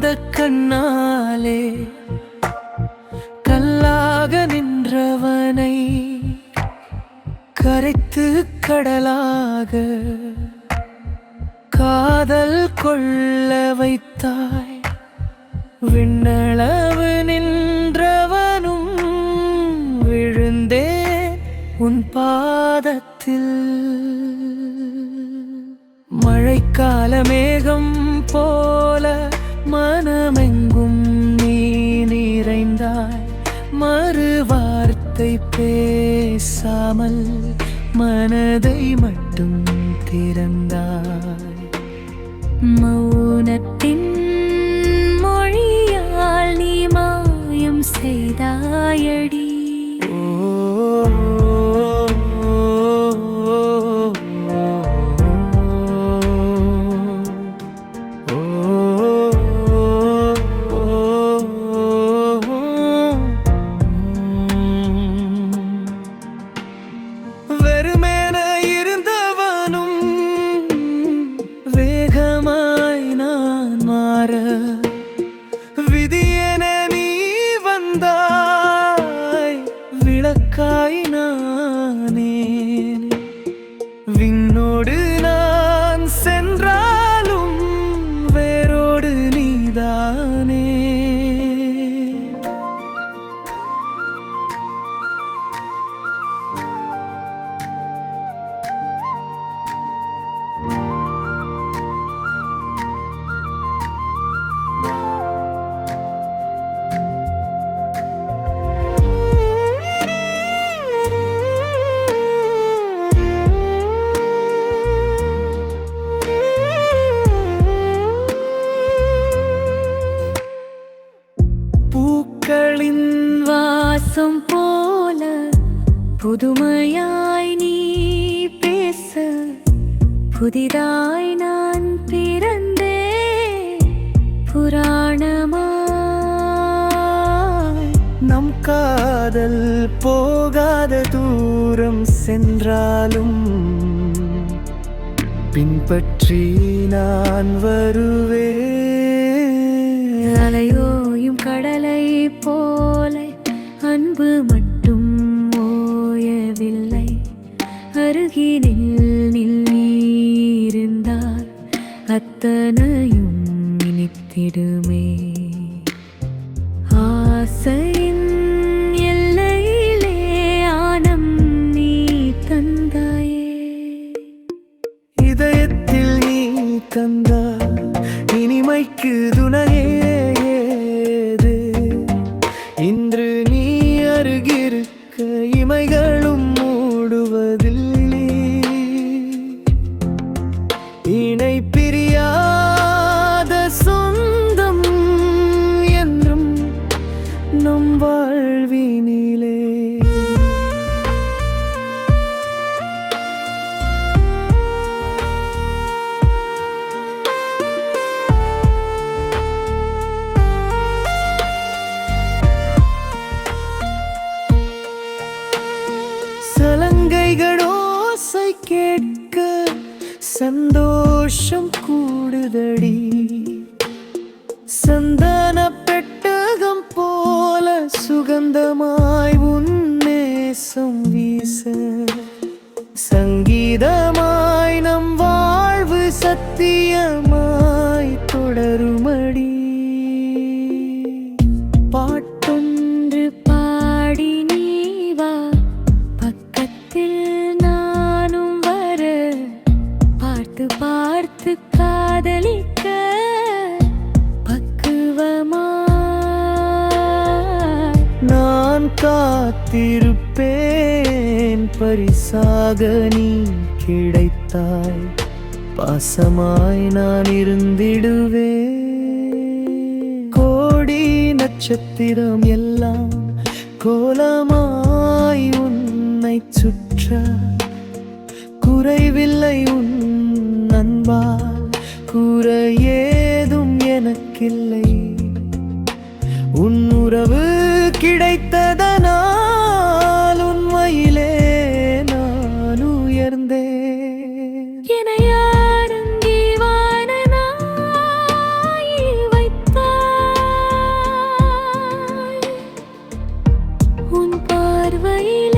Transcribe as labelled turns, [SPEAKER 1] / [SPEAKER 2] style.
[SPEAKER 1] அந்த கண்ணாலே கல்லாக நின்றவனை கரைத்து கடலாக காதல் கொள்ள வைத்தாய். விண்ணள வார்த்தை பேசாமல் மனதை மட்டும் திறந்தாய்.
[SPEAKER 2] மௌனத்தின் மொழியால் நீ மாயம் செய்தாயடி.
[SPEAKER 1] வெறுமேன விளக்காய் நானே.
[SPEAKER 2] வாசம் போல புதுமையாய் நீ பேச புதிதாய் நான் பிறந்தே புராணமா?
[SPEAKER 1] நம் காதல் போகாத தூரம் சென்றாலும் பின்பற்றி நான் வருவேன்.
[SPEAKER 2] அருகினில் நில் அத்தனையும் இனித்திடுமே.
[SPEAKER 1] நம் வாழ்வினிலே. சலங்கைகளோசை கேட்க சந்தோஷம் கூடுதடி. சந்தோஷம் சுகந்தமாய் உன்னேசம் வீச சங்கீதமாய் நம் வாழ்வு சத்தியமாய் தொடருமடி
[SPEAKER 2] பாட்டொன்று பாடி நீவா பக்கத்தில் நானும் வர பார்த்து பார்த்து காதலிக்க
[SPEAKER 1] காத்திருப்பேன். பரிசாக நீ கிடைத்தாய். பாசமாய் நான் இருந்திடுவேன். கோடி நட்சத்திரம் எல்லாம் கோலமாய் உன்னை சுற்ற. குறைவில்லை உன் அன்பால் குறையேதும் எனக்கில்லை. உன் உறவு
[SPEAKER 2] வைத்தாய் உன் பால் பார்வையிலே